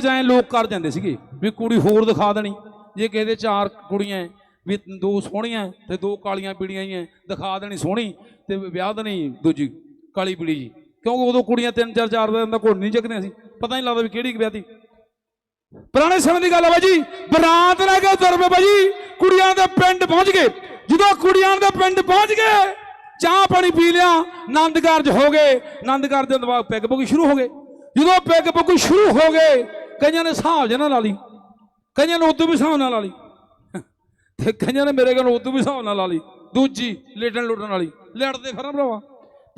ਜਾਏ ਲੋਕ ਕਰ ਜਾਂਦੇ ਸੀਗੇ ਵੀ ਕੁੜੀ ਹੋਰ ਦਿਖਾ ਦੇਣੀ। ਜੇ ਕਿਸੇ ਦੇ ਚਾਰ ਕੁੜੀਆਂ ਵੀ ਦੋ ਸੋਹਣੀਆਂ ਤੇ ਦੋ ਕਾਲੀਆਂ ਪੀੜੀਆਂ ਹੀ ਐ ਦਿਖਾ ਦੇਣੀ ਸੋਹਣੀ, ਤੇ ਵਿਆਹ ਦੇਣੀ ਦੂਜੀ, ਕਾਲੀ ਪੀੜੀ ਜੀ। ਕਿਉਂਕਿ ਉਦੋਂ ਕੁੜੀਆਂ ਤਿੰਨ, ਚਾਰ ਚਾਰ ਦਿਨ ਦਾ ਘੋੜ ਨਹੀਂ ਚੱਕਦੀਆਂ ਸੀ। ਪਤਾ ਨਹੀਂ ਲੱਗਦਾ ਵੀ ਕਿਹੜੀ ਵਿਆਹ ਦੀ ਪੁਰਾਣੇ ਸਮੇਂ ਦੀ ਗੱਲ ਹੈ ਬਾਜੀ ਬਰਾਤ ਲੈ ਕੇ ਤੁਰ ਪਏ ਬਾਜੀ ਕੁੜੀਆਂ ਦੇ ਪਿੰਡ ਪਹੁੰਚ ਗਏ। ਜਦੋਂ ਕੁੜੀਆਂ ਦੇ ਪਿੰਡ ਪਹੁੰਚ ਗਏ, ਚਾਹ ਪਾਣੀ ਪੀ ਲਿਆ, ਆਨੰਦ ਕਾਰਜ ਹੋ ਗਏ। ਆਨੰਦ ਕਾਰਜ ਦੇ ਬਾਅਦ ਪੈਗ ਪੁਗ ਸ਼ੁਰੂ ਹੋ ਗਏ। ਜਦੋਂ ਪੈਗ ਪੁਗ ਸ਼ੁਰੂ ਹੋ ਗਏ ਕਈਆਂ ਨੇ ਹਿਸਾਬ ਜਨਾ ਲਾ ਲਈ। ਕਈਆਂ ਨੇ ਉਦੋਂ ਵੀ ਹਿਸਾਬ ਨਾਲ ਲਾ ਲਈ। ਤੇ ਕਈਆਂ ਨੇ ਮੇਰੇ ਕੋਲ ਉਦੋਂ ਵੀ ਹਿਸਾਬ ਨਾਲ ਲਾ ਲਈ। ਦੂਜੀ, ਲੇਟਣ ਲੁੱਟਣ ਵਾਲੀ। ਲੜਦੇ ਫਿਰਨ ਭਰਾਵਾ।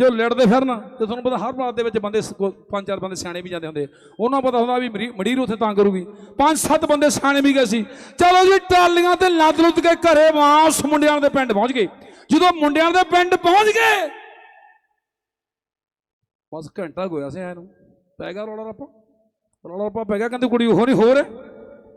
ਜੋ ਲੜਦੇ ਫਿਰਨ, ਤੇ ਤੁਹਾਨੂੰ ਪਤਾ ਹਰ ਬਾਤ ਦੇ ਵਿੱਚ ਬੰਦੇ ਪੰਜ ਚਾਰ ਬੰਦੇ ਸਿਆਣੇ ਵੀ ਜਾਂਦੇ ਹੁੰਦੇ ਉਹਨਾਂ ਨੂੰ ਪਤਾ ਹੁੰਦਾ ਵੀ ਮਰੀ- ਮੜੀਰ ਉੱਥੇ ਤਾਂ ਕਰੂਗੀ। ਪੰਜ ਸੱਤ ਬੰਦੇ ਸਿਆਣੇ ਵੀ ਗਏ ਸੀ। ਚਲੋ ਜੀ ਟਾਲੀਆਂ ਤੇ ਲੱਦ ਲੁੱਦ ਕੇ ਘਰੇ ਵਾਸ ਮੁੰਡਿਆਂ ਦੇ ਪਿੰਡ ਪਹੁੰਚ ਗਏ। ਜਦੋਂ ਮੁੰਡਿਆਂ ਦੇ ਪਿੰਡ ਪਹੁੰਚ ਗਏ, ਬਸ ਘੰਟਾ ਹੋਇਆ ਸੀ ਐ ਪੈ ਗਿਆ ਰੌਲਾ ਰੱਪਾ? ਰੌਲਾ ਪਾ ਪੈ ਗਿਆ, ਕਹਿੰਦੇ ਕੁੜੀ ਉਹ ਨਹੀਂ ਹੋਰ ਹੈ।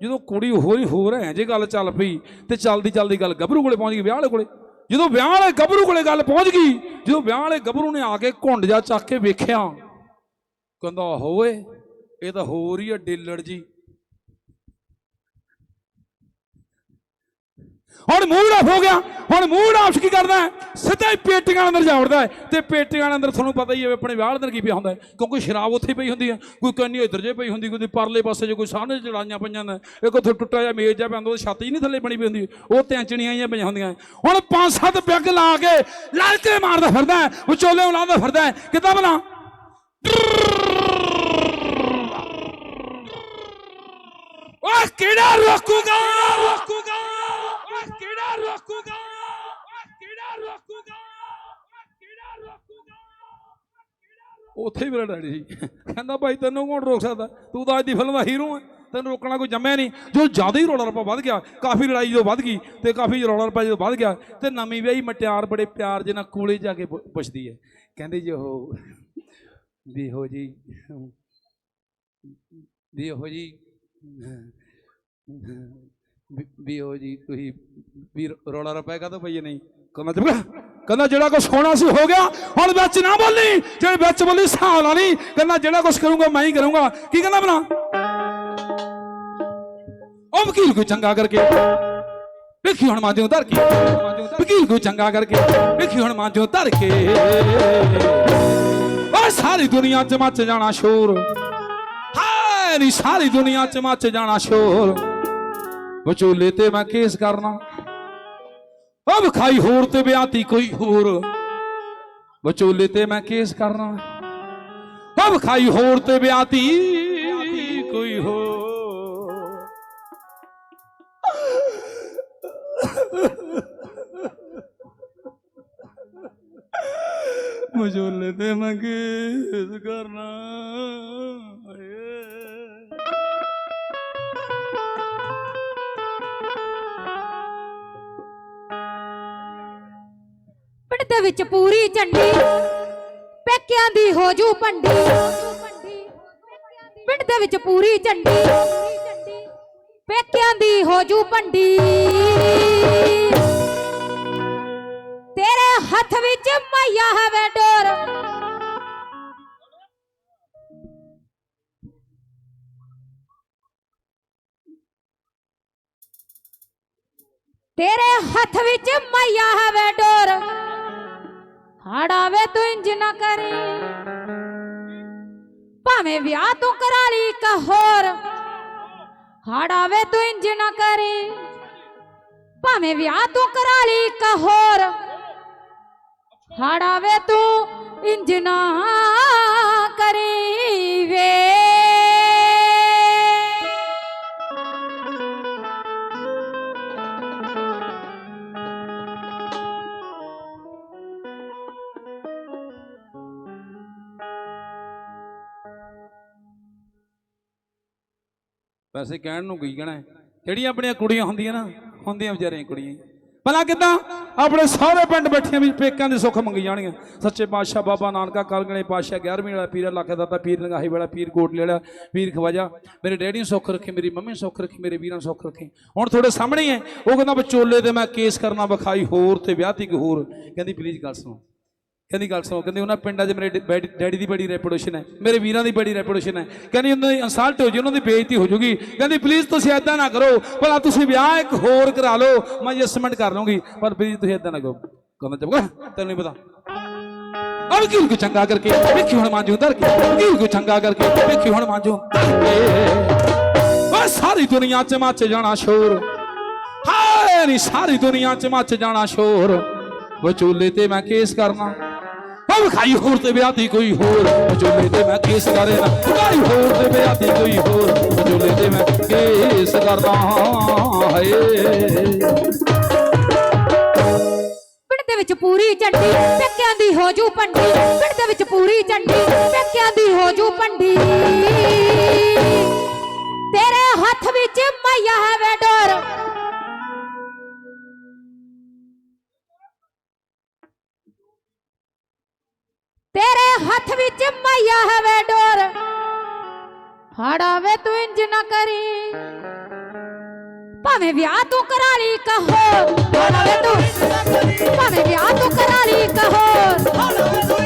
ਜਦੋਂ ਕੁੜੀ ਉਹ ਨਹੀਂ ਹੋਰ ਹੈ, ਜੇ ਗੱਲ ਚੱਲ ਪਈ ਤੇ ਚੱਲਦੀ ਚੱਲਦੀ ਗੱਲ ਗੱਭਰੂ ਕੋਲੇ ਪਹੁੰਚ ਗਈ, ਵਿਆਹ ਵਾਲੇ ਕੋਲੇ। ਜਦੋਂ ਵਿਆਹ ਵਾਲੇ ਗੱਭਰੂ ਕੋਲੇ ਗੱਲ ਪਹੁੰਚ ਗਈ, ਜਦੋਂ ਵਿਆਹ ਵਾਲੇ ਗੱਭਰੂ ਨੇ ਆ ਕੇ ਘੁੰਡ ਜਾ ਚੱਕ ਕੇ ਵੇਖਿਆ, ਕਹਿੰਦਾ ਹੋਵੇ ਇਹ ਤਾਂ ਹੋਰ ਹੀ ਆ, ਡੇਲੜ ਜੀ। ਹੁਣ ਮੂਡ ਆਫ ਹੋ ਗਿਆ। ਹੁਣ ਮੂਡ ਆਫ ਕੀ ਕਰਦਾ ਸਿੱਧਾ ਹੀ ਪੇਟੀਆਂ ਅੰਦਰ ਜਾ ਤੇ ਪੇਟੀਆਂ ਅੰਦਰ ਤੁਹਾਨੂੰ ਪਤਾ ਹੀ ਹੈ ਆਪਣੇ ਵਿਆਹ ਅੰਦਰ ਕੀ ਪਿਆ ਹੁੰਦਾ ਕਿਉਂਕਿ ਸ਼ਰਾਬ ਉੱਥੇ ਪਈ ਹੁੰਦੀ ਹੈ। ਕੋਈ ਕੰਨੀ ਇੱਧਰ ਜੇ ਪਈ ਹੁੰਦੀ, ਕੋਈ ਪਰਲੇ ਪਾਸੇ ਜੇ ਕੋਈ ਸਾਹਮਣੇ ਚੜਾਈਆਂ ਪਈਆਂ ਨੇ। ਇੱਕ ਉੱਥੇ ਟੁੱਟਾ ਜਿਹਾ ਮੇਜ਼ ਜਿਹਾ ਪੈਂਦਾ ਉਹ ਛੱਤ ਹੀ ਨਹੀਂ ਥੱਲੇ ਬਣੀ ਪਈ ਹੁੰਦੀ। ਉਹ ਤੈਂਚਣੀਆਂ ਜਿਹੀਆਂ ਪਈਆਂ ਹੁੰਦੀਆਂ। ਹੁਣ ਪੰਜ ਸੱਤ ਪੈਗ ਲਾ ਕੇ ਲੜਕੇ ਮਾਰਦਾ ਫਿਰਦਾ ਹੈ, ਵਿਚੋਲੇ ਨੂੰ ਲਾਉਂਦਾ ਫਿਰਦਾ ਕਿੱਦਾਂ ਬਣਾ ਓਏ ਕਿਹੜਾ ਰੋਕੂਗਾ ਰੋਕੂਗਾ? ਕਿਹੜਾ ਰੋਕੂਗਾ? ਕਿਹੜਾ ਰੋਕੂਗਾ? ਕਿਹੜਾ ਰੋਕੂਗਾ? ਉੱਥੇ ਹੀ ਮੇਰਾ ਡੈਡੀ ਸੀ। ਕਹਿੰਦਾ, ਭਾਈ, ਤੈਨੂੰ ਕੌਣ ਰੋਕ ਸਕਦਾ? ਤੂੰ ਤਾਂ ਅੱਜ ਦੀ ਫਿਲਮ ਦਾ ਹੀਰੋ ਹੈ ਤੈਨੂੰ ਰੋਕਣਾ ਕੋਈ ਜੰਮਿਆ ਨਹੀਂ। ਜੋ ਜ਼ਿਆਦਾ ਹੀ ਰੌਲਾ ਰੱਪਾ ਵੱਧ ਗਿਆ, ਕਾਫੀ ਲੜਾਈ ਜਦੋਂ ਵੱਧ ਗਈ ਤੇ ਕਾਫੀ ਰੌਲਾ ਰੱਪਾ ਜਦੋਂ ਵੱਧ ਗਿਆ ਤੇ ਨਵੀਂ ਵਿਆਹੀ ਮਟਿਆਰ ਬੜੇ ਪਿਆਰ ਜਿਹੇ ਨਾਲ ਕੂਲੇ ਜਾ ਕੇ ਪੁੱਛਦੀ ਹੈ ਕਹਿੰਦੇ ਜੀ ਉਹ, ਵੀ ਹੋ ਜੀ, ਵੀ ਹੋ ਜੀ ਵੀ- ਉਹ ਜੀ ਤੁਸੀਂ ਵੀ ਰੌਲਾ ਰੱਪਾ ਕਾ ਪਈ ਨਹੀਂ ਕਹਿੰਦਾ ਚੁੱਪ ਕਹਿੰਦਾ ਜਿਹੜਾ ਕੁਛ ਹੋਣਾ ਸੀ ਹੋ ਗਿਆ, ਹੁਣ ਵਿੱਚ ਨਾ ਬੋਲੀ। ਜੇ ਵਿੱਚ ਬੋਲੀ ਹਿਸਾਬ ਲਾ ਨਹੀਂ ਕਹਿੰਦਾ ਜਿਹੜਾ ਕੁਛ ਕਰੂੰਗਾ, ਮੈਂ ਹੀ ਕਰੂੰਗਾ। ਕੀ ਕਹਿੰਦਾ ਬਣਾ ਉਹ ਵਕੀਲ ਕੋਈ ਚੰਗਾ ਕਰਕੇ। ਵੇਖੀ ਹੁਣ ਮਾਂਜੂ ਧਰ ਕੇ। ਵਕੀਲ ਕੋਈ ਚੰਗਾ ਕਰਕੇ। ਵੇਖੀ ਹੁਣ ਮਾਂਜੂ ਧਰ ਕੇ। ਓਏ ਸਾਰੀ ਦੁਨੀਆ ਚ ਮੱਚ ਜਾਣਾ ਸ਼ੋਰ। ਹਾਏ ਨੀ, ਸਾਰੀ ਦੁਨੀਆ ਚ ਮੱਚ ਜਾਣਾ ਸ਼ੋਰ। ਵਿਚੋਲੇ ਤੇ ਮੈਂ ਕੇਸ ਕਰਨਾ। ਉਹ ਵਿਖਾਈ ਹੋਰ ਤੇ ਬਿਆਤੀ ਕੋਈ ਹੋਰ। ਵਿਚੋਲੇ ਤੇ ਮੈਂ ਕੇਸ ਕਰਨਾ। ਉਹ ਵਿਖਾਈ ਹੋਰ ਤੇ ਵਿਆਹਤੀ ਕੋਈ ਹੋਰ। ਵਿਚੋਲੇ ਤੇ ਮੈਂ ਕੇਸ ਕਰਨਾ। ਦੇ ਵਿੱਚ ਪੂਰੀ ਝੰਡੀ। ਪੇਕਿਆਂ ਦੀ ਹੋ ਜੂ ਭੰਡੀ। ਪਿੰਡ ਦੇ ਵਿੱਚ ਪੂਰੀ ਝੰਡੀ। ਪੇਕਿਆਂ ਦੀ ਹੋ ਜੂ ਭੰਡੀ। ਤੇਰੇ ਹੱਥ ਵਿੱਚ ਮਈਆ ਹਵੇ ਡੋਰ। ਤੇਰੇ ਹੱਥ ਵਿੱਚ ਮਈਆ ਹਵੇ ਡੋਰ। ਹੜਾਵੇ ਤੂੰ ਇੰਜ ਨਾ ਕਰੀ। ਭਾਵੇਂ ਵਿਆਹ ਤੂੰ ਕਰਾ ਲਈ ਇੱਕ ਹੋਰ ਹੜਾਵੇ ਤੂੰ ਇੰਜ ਨਾ ਕਰੀ। ਭਾਵੇਂ ਵਿਆਹ ਤੂੰ ਕਰਾ ਲਈ ਇੱਕ ਹੋਰ ਹੜਾਵੇ ਤੂੰ ਇੰਜ ਨਾ ਕਰੀ। ਵੈਸੇ ਕਹਿਣ ਨੂੰ ਕੀ ਕਹਿਣਾ ਜਿਹੜੀਆਂ ਆਪਣੀਆਂ ਕੁੜੀਆਂ ਹੁੰਦੀਆਂ ਨਾ, ਹੁੰਦੀਆਂ ਵਿਚਾਰੀਆਂ ਕੁੜੀਆਂ ਹੀ। ਭਲਾ ਕਿਦਾਂ? ਆਪਣੇ ਸਾਰੇ ਪਿੰਡ ਬੈਠੀਆਂ ਵੀ ਪੇਕਾਂ ਦੇ ਸੁੱਖ ਮੰਗੀ ਜਾਣਗੀਆਂ। ਸੱਚੇ ਪਾਤਸ਼ਾਹ ਬਾਬਾ ਨਾਨਕਾ ਕਾਲਗਣੇ ਪਾਤਸ਼ਾਹ 11ਵੀਂ ਵਾਲਾ ਪੀਰ ਲੱਖ ਦਾਤਾ ਪੀਰ, ਲੰਗਾਹੀ ਵਾਲਾ ਪੀਰ ਕੋਟਲੇ ਵਾਲਾ ਪੀਰ, ਖਵਾਜਾ। ਮੇਰੇ ਡੈਡੀ ਨੂੰ ਸੁੱਖ ਰੱਖੇ, ਮੇਰੀ ਮੰਮੀ ਨੂੰ ਸੁੱਖ ਰੱਖੇ, ਮੇਰੇ ਵੀਰਾਂ ਨੂੰ ਸੁੱਖ ਰੱਖੇ। ਹੁਣ ਤੁਹਾਡੇ ਸਾਹਮਣੇ ਹੈ ਉਹ ਕਹਿੰਦਾ ਵਿਚੋਲੇ ਤੇ ਮੈਂ ਕੇਸ ਕਰਨਾ, ਵਿਖਾਈ ਹੋਰ ਤੇ ਵਿਆਹਤੀ ਕੋਈ ਹੋਰ। ਕਹਿੰਦੀ ਪਲੀਜ਼ ਗੱਲ ਸੁਣੋ। ਕਹਿੰਦੀ ਗੱਲ ਸੁਣੋ, ਕਹਿੰਦੀ ਉਹਨਾਂ ਪਿੰਡਾਂ 'ਚ ਮੇਰੇ ਡ- ਡੈਡੀ ਦੀ ਬੜੀ ਰੈਪੂਟੇਸ਼ਨ ਹੈ, ਮੇਰੇ ਵੀਰਾਂ ਦੀ ਬੜੀ ਰੈਪੂਟੇਸ਼ਨ ਹੈ। ਕਹਿੰਦੀ ਉਹਨਾਂ ਦੀ ਇਨਸਲਟ ਹੋ ਜੀ ਉਹਨਾਂ ਦੀ ਬੇਇੱਜ਼ਤੀ ਹੋ ਜੂਗੀ ਕਹਿੰਦੀ ਪਲੀਜ਼ ਤੁਸੀਂ ਐਦਾਂ ਨਾ ਕਰੋ, ਭਲਾ ਤੁਸੀਂ ਵਿਆਹ ਇੱਕ ਹੋਰ ਕਰਾ ਲਓ, ਮੈਂ ਐਡਜਸਟਮੈਂਟ ਕਰ ਲਵਾਂਗੀ ਪਰ ਪਲੀਜ਼ ਤੁਸੀਂ ਐਦਾਂ ਨਾ ਕਰੋ। ਕਹਿੰਦਾ, ਚੁੱਪ ਤੈਨੂੰ ਨਹੀਂ ਪਤਾ। ਅਬ ਕਿਉਂ ਕੋ ਚੰਗਾ ਕਰਕੇ, ਵੇਖੀ ਹੁਣ ਮਾਂਜੂ ਧਰ ਕੇ, ਕਿਉਂ ਕੋ ਚੰਗਾ ਕਰਕੇ, ਵੇਖੀ ਹੁਣ ਮਾਂਜੂ ਓ ਸਾਰੀ ਦੁਨੀਆ ਚ ਮੱਚ ਜਾਣਾ ਸ਼ੋਰ। ਹਾਏ, ਨੀ, ਸਾਰੀ ਦੁਨੀਆ ਚ ਮੱਚ ਜਾਣਾ ਸ਼ੋਰ। ਵਿਚੋਲੇ ਤੇ ਮੈਂ ਕੇਸ ਕਰਨਾ। ਵਿਖਾਈ ਹੋਰ ਤੇ ਵਿਆਹ ਦੀ ਕੋਈ ਹੋਰ। ਵਿਚੋਲੇ ਤੇ ਮੈਂ ਕੇਸ ਕਰਨਾ ਵਿਖਾਈ ਹੋਰ ਤੇ ਵਿਆਹ ਦੀ ਕੋਈ ਹੋਰ। ਵਿਚੋਲੇ ਤੇ ਮੈਂ ਕੇਸ ਕਰਨਾ ਹਾਏ। ਪਿੰਡ ਦੇ ਵਿੱਚ ਪੂਰੀ ਝੰਡੀ, ਪੇਕਿਆਂ ਦੀ ਹੋ ਜੂ ਪੰਡੀ ਪਿੰਡ ਦੇ ਵਿੱਚ ਪੂਰੀ ਝੰਡੀ, ਪੇਕਿਆਂ ਦੀ ਹੋ ਜੂ ਪੰਡੀ ਤੇਰੇ ਹੱਥ ਵਿੱਚ ਮਈਆ ਹੈ ਵੇ ਡੋਰ। ਹੱਥ ਵਿੱਚ ਮਈਆ ਹੈ ਵੇ ਡੋਰ ਫੜਾਵੇ ਤੂੰ ਇੰਜ ਨਾ ਕਰੀ। ਭਾਵੇਂ ਵਿਆਹ ਤੂੰ ਕਰਾ ਲਈ ਕਹੋ। ਫੜਾਵੇ ਤੂੰ ਭਾਵੇਂ ਵਿਆਹ ਤੂੰ ਕਰਾ ਲਈ ਕਹੋ। ਭਾਵੇਂ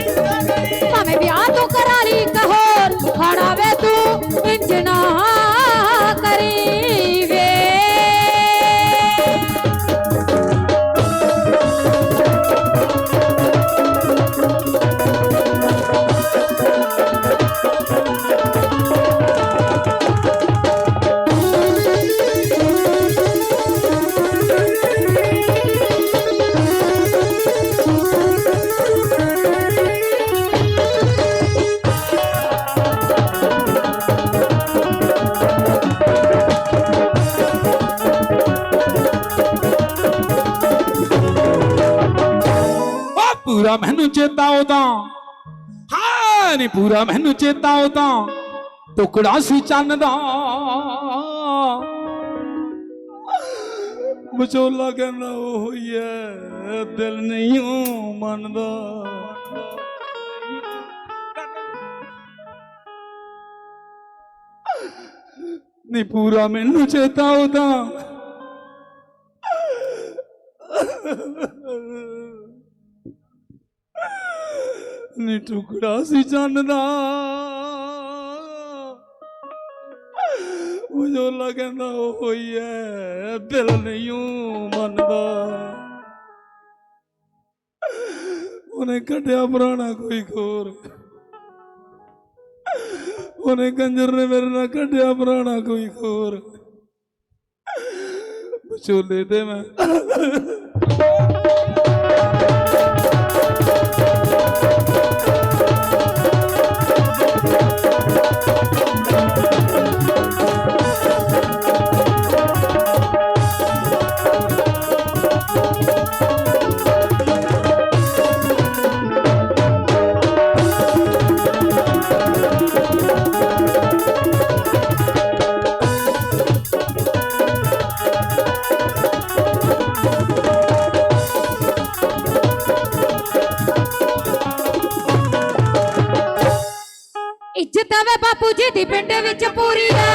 ਚੇਤਾ ਉਹਦਾ। ਹਾਂ ਨੀ ਪੂਰਾ ਮੈਨੂੰ ਚੇਤਾ ਉਹਦਾ। ਟੁਕੜਾ ਸੀ ਚੰਨ ਦਾ। ਵਿਚੋਲਾ ਕਹਿੰਦਾ, ਉਹ ਹੀ ਹੈ ਦਿਲ ਨਹੀਂ ਓ ਮੰਨਦਾ। ਨੀ ਪੂਰਾ ਮੈਨੂੰ ਚੇਤਾ ਉਹਦਾ। ਨੀ ਟੁਕੜਾ ਸੀ ਚੰਨ ਦਾ ਉਹ ਜੋ ਕਹਿੰਦਾ, ਉਹ ਹੋਈ ਐ, ਦਿਲ ਨਹੀਂ ਮੰਨਦਾ। ਉਹਨੇ ਕੱਢਿਆ ਪੁਰਾਣਾ ਕੋਈ ਖੋਰ। ਉਹਨੇ ਕੰਜਰ ਨੇ ਮੇਰੇ ਨਾਲ ਕੱਢਿਆ ਪੁਰਾਣਾ ਕੋਈ ਖੋਰ। ਵਿਚੋਲੇ ਤੇ ਮੈਂ ਦੀ ਪਿੰਡ ਵਿੱਚ ਪੂਰੀ ਐ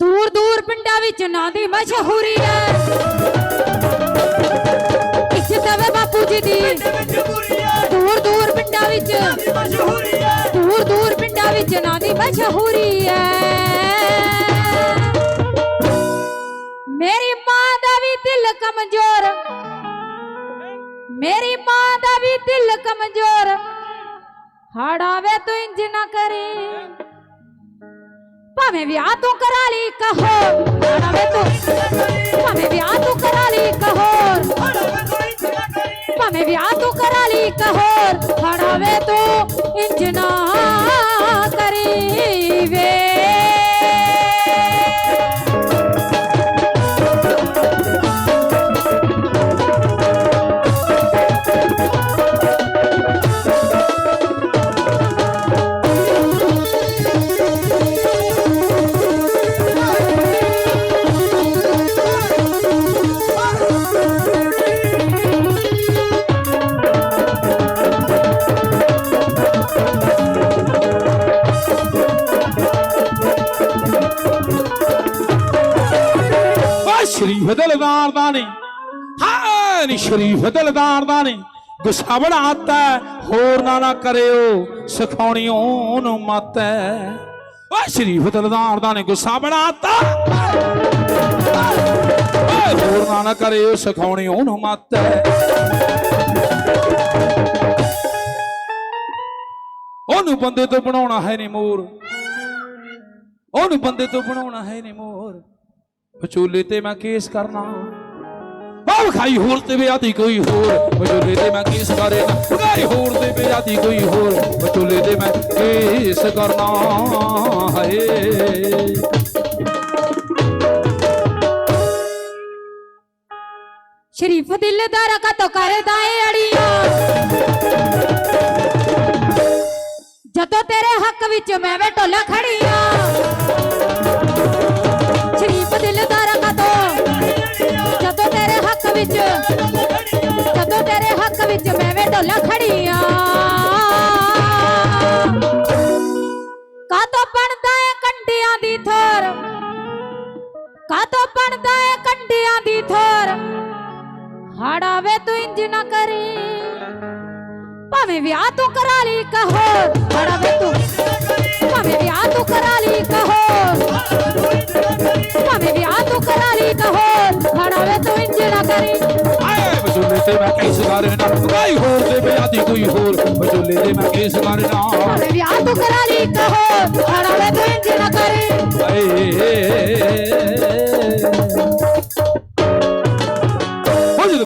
ਦੂਰ ਦੂਰ ਪਿੰਡਾਂ ਵਿੱਚ ਨਾਂ ਦੀ ਮਸ਼ਹੂਰੀ ਐ ਇੱਜ਼ਤ ਵੇ ਬਾਪੂ ਜੀ ਦੀ। ਦੂਰ ਦੂਰ ਪਿੰਡਾਂ ਵਿੱਚ। ਦੂਰ ਦੂਰ ਪਿੰਡਾਂ ਵਿੱਚ ਨਾਂ ਦੀ ਮਸ਼ਹੂਰੀ ਐ ਮੇਰੀ ਮਾਂ ਦਾ ਵੀ ਦਿਲ ਕਮਜ਼ੋਰ। ਮੇਰੀ ਮਾਂ ਦਾ ਵੀ ਦਿਲ ਕਮਜ਼ੋਰ। ਹੜਾਵੇ ਤੂੰ ਇੰਜ ਨਾ ਕਰੀ। ਭਾਵੇਂ ਵਿਆਹ ਤੂੰ ਕਰਾ ਲਈ ਕਹੋ ਹੜਾਵੇ ਤੂੰ ਭਾਵੇਂ ਵਿਆਹ ਤੂੰ ਕਰਾ ਲਈ ਕਹੋ ਭਾਵੇਂ ਵਿਆਹ ਤੂੰ ਕਰਾ ਲਈ ਕਹੋ ਹੜਾਵੇ ਤੂੰ ਓ ਸ਼੍ਰੀ ਦਾ ਨਹੀਂ। ਹਾਏ ਓਏ ਨੀ ਸ਼ਰੀਫ ਦਿਲਦਾਰ ਦਾ ਨੇ ਗੁੱਸਾ ਬਣਾਤਾ ਹੋਰ ਨਾ ਨਾ ਕਰਿਓ ਸਿਖਾਉਣੀ ਉਹਨੂੰ ਮਤ ਹੈ। ਸ਼ਰੀਫ ਦਿਲਦਾਰ ਦਾ ਨੇ ਗੁੱਸਾ ਬਣਾਤਾ। ਓਏ ਹੋਰ ਨਾ ਨਾ ਕਰਿਓ ਸਿਖਾਉਣੀ ਉਹਨੂੰ ਮਤ ਹੈ। ਉਹਨੂੰ ਬੰਦੇ ਤੋਂ ਬਣਾਉਣਾ ਹੈ ਨੀ ਮੋਰ। ਉਹਨੂੰ ਬੰਦੇ ਤੋਂ ਬਣਾਉਣਾ ਹੈ ਨੀ ਮੋਰ। ਵਿਚੋਲੇ ਤੇ ਮੈਂ ਕੇਸ ਕਰਨਾ। ਆਹ ਖਾਈ ਹੋਰ ਤੇ ਵਿਆਹਦੀ ਕੋਈ ਹੋਰ। ਵਿਚੋਲੇ ਤੇ ਮੈਂ ਕੇਸ ਕਰੇ ਨਾ ਖਾਈ ਹੋਰ ਤੇ ਵਿਆਹਦੀ ਕੋਈ ਹੋਰ। ਵਿਚੋਲੇ ਤੇ ਮੈਂ ਕੇਸ ਕਰਨਾ, ਹਾਏ। ਸ਼ਰੀਫ ਦਿਲਦਾਰ ਕਾ ਤੋ ਕਰਦਾ ਏ ਅੜੀਆਂ। ਜਦੋਂ ਤੇਰੇ ਹੱਕ ਵਿੱਚ ਮੈਂ ਵੇ ਢੋਲਾ ਖੜੀਆਂ। ਸ਼ਰੀਫ ਦਿਲਦਾਰ ਕਾ ਜਦੋਂ ਤੇਰੇ ਹੱਕ ਵਿੱਚ, ਜਦੋਂ ਤੇਰੇ ਹੱਕ ਵਿੱਚ ਮੈਂ ਵੇ ਢੋਲਾ ਖੜੀਆਂ ਕਾਤੋਂ ਬਣਦਾ ਏ ਕੰਡਿਆਂ ਦੀ ਥੋਰ? ਕਾਤੋਂ ਬਣਦਾ ਏ ਕੰਡਿਆਂ ਦੀ ਥੋਰ? ਹਾੜਾਵੇ ਤੂੰ ਇੰਜ ਨਾ ਕਰੀ। ਭਾਵੇਂ ਵਿਆਹ ਤੂੰ ਕਰਾ ਲਈ ਕਹੋ ਹਾੜਾਵੇ ਤੂੰ ਭਾਵੇਂ ਵਿਆਹ ਤੂੰ ਕਰਾ ਲਈ ਕਹੋ ਵਿਚੋਲੇ ਤੇ ਮੈਂ ਕੇਸ ਕਰੇ ਨਾ ਖਾਈ ਹੋਰ ਤੇ ਵਿਆਹਦੀ ਕੋਈ ਹੋਰ ਵਿਚੋਲੇ ਤੇ ਮੈਂ ਕੇਸ ਕਰੇ ਨਾ ਭਾਵੇਂ ਵਿਆਹ ਤੂੰ ਕਰਾ ਲਈ ਕਹੋ ਹਾੜਾਵੇ ਤੂੰ ਇੰਜ ਨਾ ਕਰੀ। ਹਾਏ